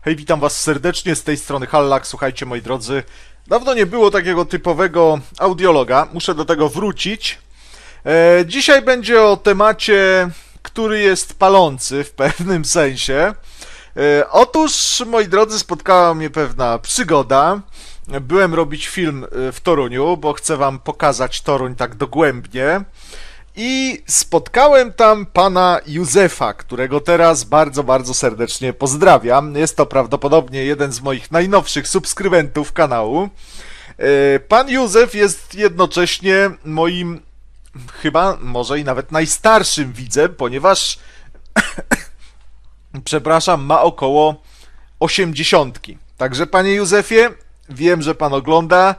Hej, witam was serdecznie z tej strony Hallak. Słuchajcie, moi drodzy, dawno nie było takiego typowego audiologa. Muszę do tego wrócić. E, dzisiaj będzie o temacie, który jest palący w pewnym sensie. E, otóż, moi drodzy, spotkała mnie pewna przygoda. Byłem robić film e, w Toruniu, bo chcę wam pokazać Toruń tak dogłębnie. I spotkałem tam pana Józefa, którego teraz bardzo, bardzo serdecznie pozdrawiam. Jest to prawdopodobnie jeden z moich najnowszych subskrybentów kanału. E, Pan Józef jest jednocześnie moim chyba może i nawet najstarszym widzem, ponieważ przepraszam, ma około osiemdziesiątki. Także panie Józefie, wiem, że pan ogląda.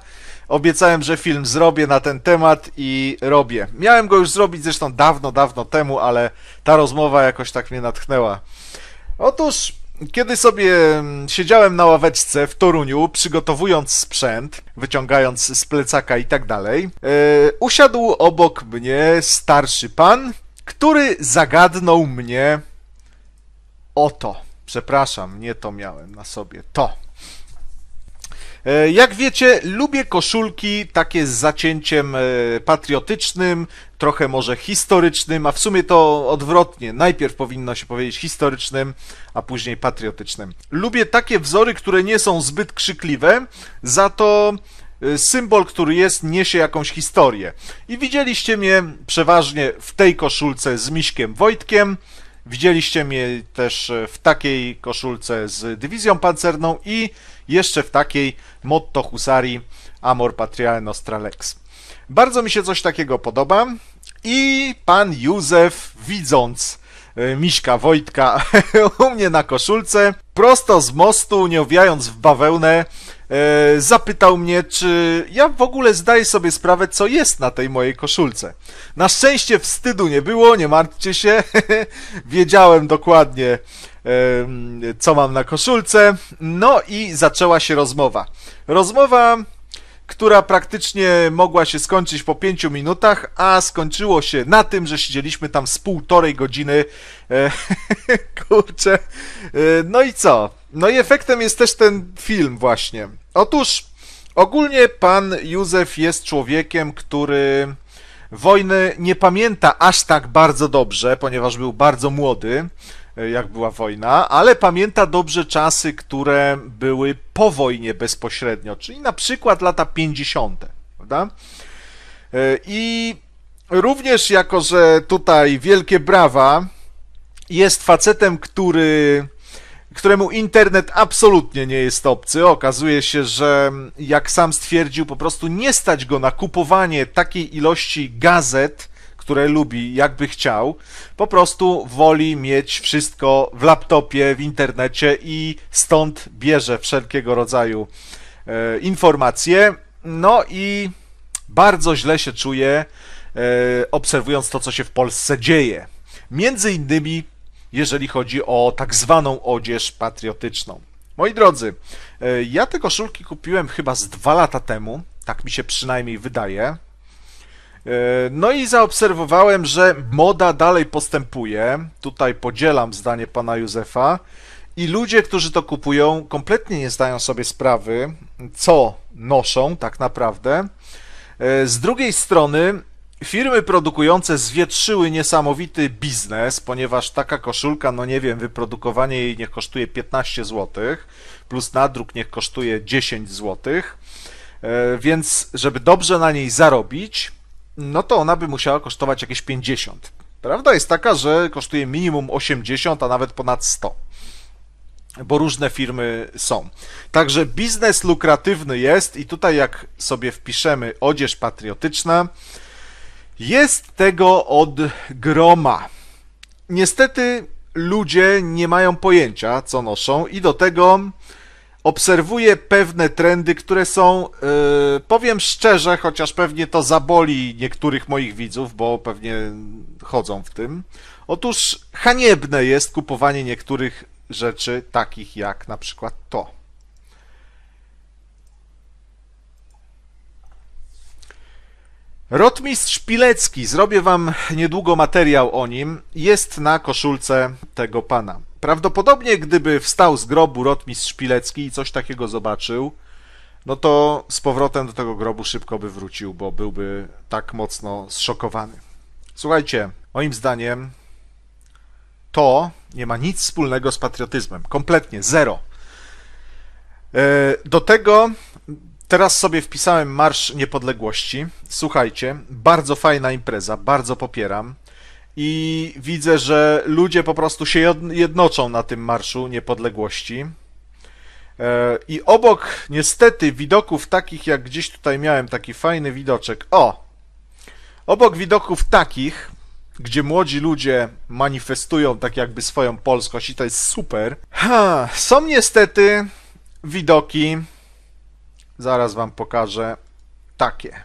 Obiecałem, że film zrobię na ten temat i robię. Miałem go już zrobić zresztą dawno, dawno temu, ale ta rozmowa jakoś tak mnie natchnęła. Otóż, kiedy sobie mm, siedziałem na ławeczce w Toruniu, przygotowując sprzęt, wyciągając z plecaka i tak dalej, yy, usiadł obok mnie starszy pan, który zagadnął mnie o to. Przepraszam, nie to miałem na sobie. To. E, Jak wiecie, lubię koszulki takie z zacięciem e, patriotycznym, trochę może historycznym, a w sumie to odwrotnie. Najpierw powinno się powiedzieć historycznym, a później patriotycznym. Lubię takie wzory, które nie są zbyt krzykliwe, za to e, symbol, który jest, niesie jakąś historię. I widzieliście mnie przeważnie w tej koszulce z Miśkiem Wojtkiem. Widzieliście mnie też w takiej koszulce z dywizją pancerną i jeszcze w takiej motto husarii Amor Patriae Nostra Lex. Bardzo mi się coś takiego podoba i pan Józef widząc e, Miśka Wojtka u mnie na koszulce, prosto z mostu, nie owijając w bawełnę, e, zapytał mnie, czy ja w ogóle zdaję sobie sprawę, co jest na tej mojej koszulce. Na szczęście wstydu nie było, nie martwcie się, wiedziałem dokładnie, co mam na koszulce. No i zaczęła się rozmowa. Rozmowa, która praktycznie mogła się skończyć po pięciu minutach, a skończyło się na tym, że siedzieliśmy tam z półtorej godziny. E, kurczę. E, no i co? No i efektem jest też ten film właśnie. Otóż ogólnie pan Józef jest człowiekiem, który wojny nie pamięta aż tak bardzo dobrze, ponieważ był bardzo młody, e, jak była wojna, ale pamięta dobrze czasy, które były po wojnie bezpośrednio, czyli na przykład lata 50., prawda? E, I również jako, że tutaj wielkie brawa, jest facetem, który któremu internet absolutnie nie jest obcy. Okazuje się, że jak sam stwierdził, po prostu nie stać go na kupowanie takiej ilości gazet, które lubi, jakby chciał. Po prostu woli mieć wszystko w laptopie, w internecie i stąd bierze wszelkiego rodzaju e, informacje. No i bardzo źle się czuje, e, obserwując to, co się w Polsce dzieje. Między innymi jeżeli chodzi o tak zwaną odzież patriotyczną. Moi drodzy, e, ja te koszulki kupiłem chyba z dwa lata temu, tak mi się przynajmniej wydaje. E, No i zaobserwowałem, że moda dalej postępuje. Tutaj podzielam zdanie pana Józefa. I ludzie, którzy to kupują, kompletnie nie zdają sobie sprawy, co noszą tak naprawdę. E, Z drugiej strony, Firmy produkujące zwietrzyły niesamowity biznes, ponieważ taka koszulka, no nie wiem, wyprodukowanie jej niech kosztuje 15 zł, plus nadruk niech kosztuje 10 zł, E, więc żeby dobrze na niej zarobić, no to ona by musiała kosztować jakieś 50. Prawda jest taka, że kosztuje minimum 80, a nawet ponad 100 bo różne firmy są. Także biznes lukratywny jest i tutaj jak sobie wpiszemy odzież patriotyczna, jest tego od groma. Niestety ludzie nie mają pojęcia, co noszą, i do tego obserwuję pewne trendy, które są, yy, powiem szczerze, chociaż pewnie to zaboli niektórych moich widzów, bo pewnie chodzą w tym. Otóż haniebne jest kupowanie niektórych rzeczy, takich jak na przykład to. Rotmistrz Pilecki, zrobię wam niedługo materiał o nim, jest na koszulce tego pana. Prawdopodobnie, gdyby wstał z grobu rotmistrz Szpilecki i coś takiego zobaczył, no to z powrotem do tego grobu szybko by wrócił, bo byłby tak mocno zszokowany. Słuchajcie, moim zdaniem to nie ma nic wspólnego z patriotyzmem. Kompletnie, zero. E, do tego teraz sobie wpisałem Marsz Niepodległości. Słuchajcie, bardzo fajna impreza, bardzo popieram. I widzę, że ludzie po prostu się jednoczą na tym Marszu Niepodległości. E, I obok niestety widoków takich, jak gdzieś tutaj miałem taki fajny widoczek. O! Obok widoków takich, gdzie młodzi ludzie manifestują tak jakby swoją polskość i to jest super. Ha, są niestety widoki, zaraz wam pokażę, takie.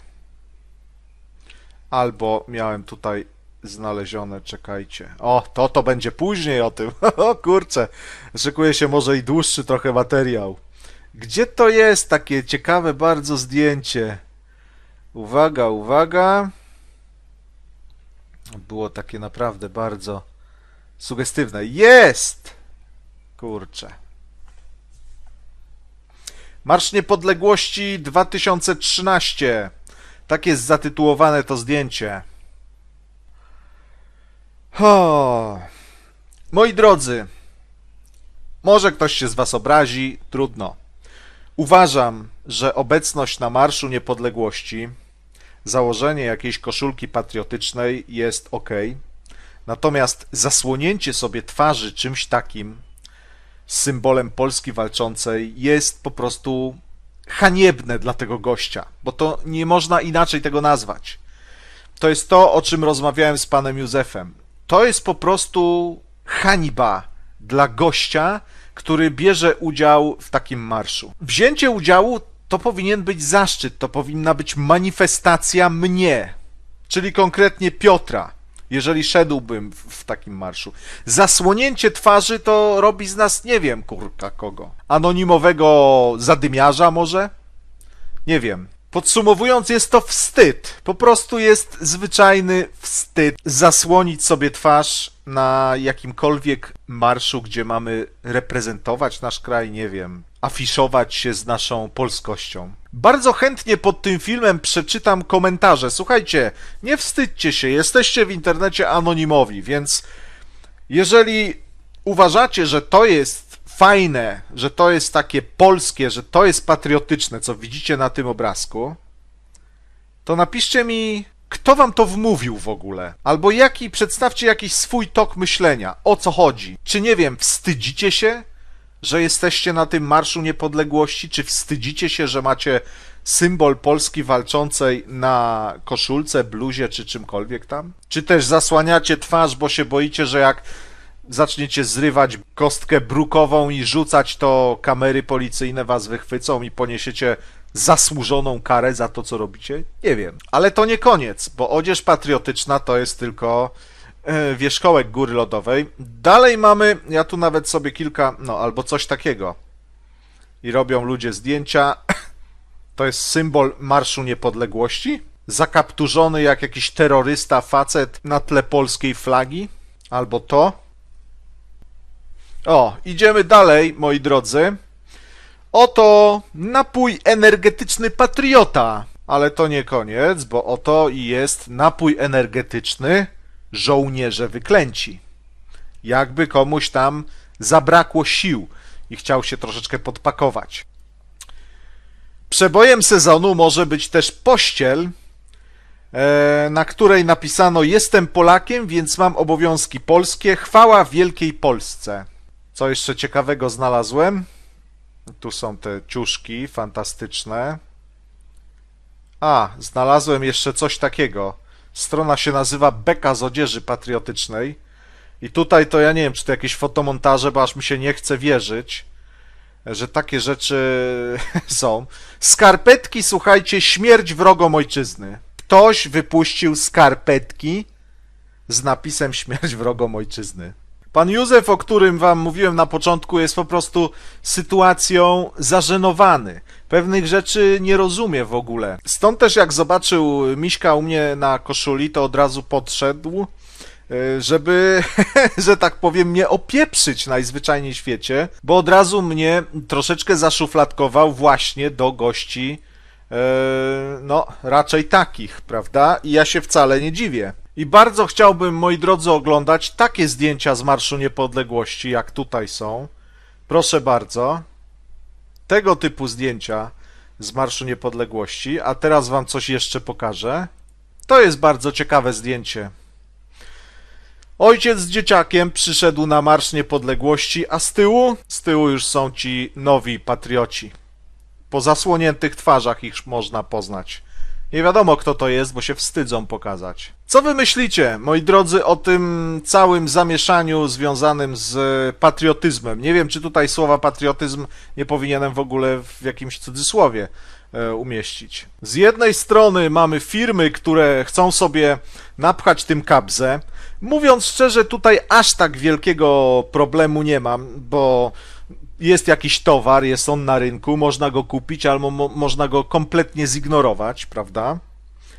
Albo miałem tutaj znalezione, czekajcie. O, to to będzie później o tym. O kurczę, szykuje się może i dłuższy trochę materiał. Gdzie to jest takie ciekawe bardzo zdjęcie? Uwaga, uwaga. Było takie naprawdę bardzo sugestywne. Jest! Kurczę. Marsz Niepodległości 2013. Tak jest zatytułowane to zdjęcie. Moi drodzy, może ktoś się z Was obrazi, trudno. Uważam, że obecność na Marszu Niepodległości, założenie jakiejś koszulki patriotycznej jest ok. Natomiast zasłonięcie sobie twarzy czymś takim, symbolem Polski walczącej, jest po prostu haniebne dla tego gościa, bo to nie można inaczej tego nazwać. To jest to, o czym rozmawiałem z panem Józefem to jest po prostu hańba dla gościa, który bierze udział w takim marszu. Wzięcie udziału to powinien być zaszczyt, to powinna być manifestacja mnie, czyli konkretnie Piotra, jeżeli szedłbym w, takim marszu. Zasłonięcie twarzy to robi z nas, nie wiem, kurka kogo. Anonimowego zadymiarza może? Nie wiem. Podsumowując, jest to wstyd. Po prostu jest zwyczajny wstyd zasłonić sobie twarz na jakimkolwiek marszu, gdzie mamy reprezentować nasz kraj, nie wiem, afiszować się z naszą polskością. Bardzo chętnie pod tym filmem przeczytam komentarze. Słuchajcie, nie wstydźcie się, jesteście w internecie anonimowi, więc jeżeli uważacie, że to jest fajne, że to jest takie polskie, że to jest patriotyczne, co widzicie na tym obrazku, to napiszcie mi, kto wam to wmówił w ogóle? Albo jaki, przedstawcie jakiś swój tok myślenia, o co chodzi. Czy nie wiem, wstydzicie się, że jesteście na tym Marszu Niepodległości? Czy wstydzicie się, że macie symbol Polski walczącej na koszulce, bluzie czy czymkolwiek tam? Czy też zasłaniacie twarz, bo się boicie, że jak zaczniecie zrywać kostkę brukową i rzucać, to kamery policyjne was wychwycą i poniesiecie zasłużoną karę za to, co robicie? Nie wiem. Ale to nie koniec, bo odzież patriotyczna to jest tylko wierzchołek góry lodowej. Dalej mamy, ja tu nawet sobie kilka, no albo coś takiego. I robią ludzie zdjęcia. To jest symbol Marszu Niepodległości. Zakapturzony jak jakiś terrorysta facet na tle polskiej flagi. Albo to. O, idziemy dalej, moi drodzy. Oto napój energetyczny Patriota. Ale to nie koniec, bo oto i jest napój energetyczny żołnierze wyklęci. Jakby komuś tam zabrakło sił i chciał się troszeczkę podpakować. Przebojem sezonu może być też pościel, e, na której napisano Jestem Polakiem, więc mam obowiązki polskie. Chwała Wielkiej Polsce. Co jeszcze ciekawego znalazłem? Tu są te ciuszki fantastyczne. A, znalazłem jeszcze coś takiego. Strona się nazywa Beka z odzieży patriotycznej. I tutaj to ja nie wiem, czy to jakieś fotomontaże, bo aż mi się nie chce wierzyć, że takie rzeczy są. Skarpetki, słuchajcie, śmierć wrogom ojczyzny. Ktoś wypuścił skarpetki z napisem śmierć wrogom ojczyzny. Pan Józef, o którym wam mówiłem na początku, jest po prostu sytuacją zażenowany. Pewnych rzeczy nie rozumie w ogóle. Stąd też jak zobaczył Miśka u mnie na koszuli, to od razu podszedł e, żeby, że tak powiem, mnie opieprzyć najzwyczajniej w świecie, bo od razu mnie troszeczkę zaszufladkował właśnie do gości, e, no, raczej takich, prawda? I ja się wcale nie dziwię. I bardzo chciałbym, moi drodzy, oglądać takie zdjęcia z Marszu Niepodległości, jak tutaj są. Proszę bardzo. Tego typu zdjęcia z Marszu Niepodległości. A teraz wam coś jeszcze pokażę. To jest bardzo ciekawe zdjęcie. Ojciec z dzieciakiem przyszedł na Marsz Niepodległości, a z tyłu? Z tyłu już są ci nowi patrioci. Po zasłoniętych twarzach ich można poznać. Nie wiadomo kto to jest, bo się wstydzą pokazać. Co wy myślicie, moi drodzy, o tym całym zamieszaniu związanym z patriotyzmem? Nie wiem, czy tutaj słowa patriotyzm nie powinienem w ogóle w jakimś cudzysłowie e, umieścić. Z jednej strony mamy firmy, które chcą sobie napchać tym kabzę. Mówiąc szczerze, tutaj aż tak wielkiego problemu nie mam, bo jest jakiś towar, jest on na rynku, można go kupić, albo mo można go kompletnie zignorować, prawda?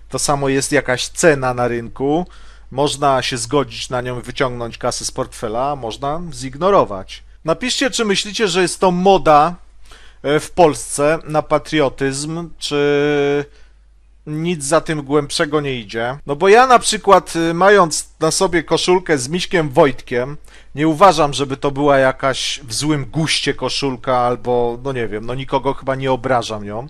To samo jest jakaś cena na rynku, można się zgodzić na nią, wyciągnąć kasę z portfela, można zignorować. Napiszcie, czy myślicie, że jest to moda e, w Polsce na patriotyzm, czy nic za tym głębszego nie idzie. No bo ja na przykład, y, mając na sobie koszulkę z Miśkiem Wojtkiem, nie uważam, żeby to była jakaś w złym guście koszulka, albo, no nie wiem, no nikogo chyba nie obrażam ją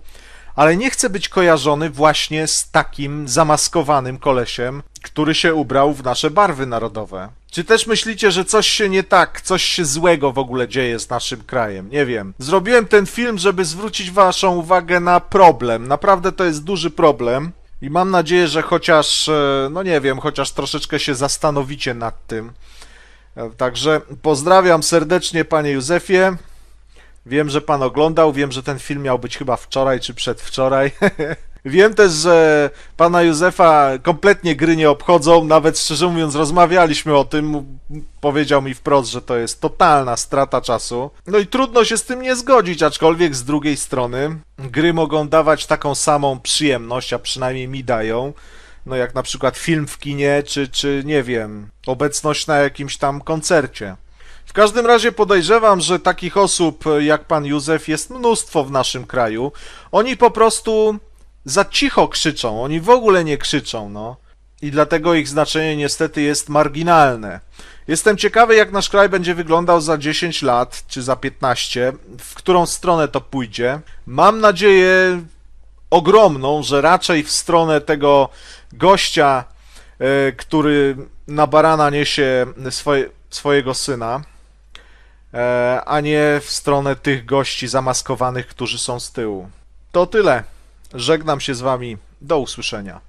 ale nie chcę być kojarzony właśnie z takim zamaskowanym kolesiem, który się ubrał w nasze barwy narodowe. Czy też myślicie, że coś się nie tak, coś się złego w ogóle dzieje z naszym krajem? Nie wiem. Zrobiłem ten film, żeby zwrócić waszą uwagę na problem. Naprawdę to jest duży problem. I mam nadzieję, że chociaż, e, no nie wiem, chociaż troszeczkę się zastanowicie nad tym. Także pozdrawiam serdecznie, panie Józefie. Wiem, że pan oglądał, wiem, że ten film miał być chyba wczoraj czy przedwczoraj. Wiem też, że pana Józefa kompletnie gry nie obchodzą, nawet szczerze mówiąc rozmawialiśmy o tym, powiedział mi wprost, że to jest totalna strata czasu. No i trudno się z tym nie zgodzić, aczkolwiek z drugiej strony gry mogą dawać taką samą przyjemność, a przynajmniej mi dają, no jak na przykład film w kinie, czy, czy nie wiem, obecność na jakimś tam koncercie. W każdym razie podejrzewam, że takich osób jak pan Józef jest mnóstwo w naszym kraju. Oni po prostu za cicho krzyczą, oni w ogóle nie krzyczą, no. I dlatego ich znaczenie niestety jest marginalne. Jestem ciekawy, jak nasz kraj będzie wyglądał za 10 lat, czy za 15, w którą stronę to pójdzie. Mam nadzieję ogromną, że raczej w stronę tego gościa, e, który na barana niesie swoje, swojego syna. E, a nie w stronę tych gości zamaskowanych, którzy są z tyłu. To tyle. Żegnam się z wami. Do usłyszenia.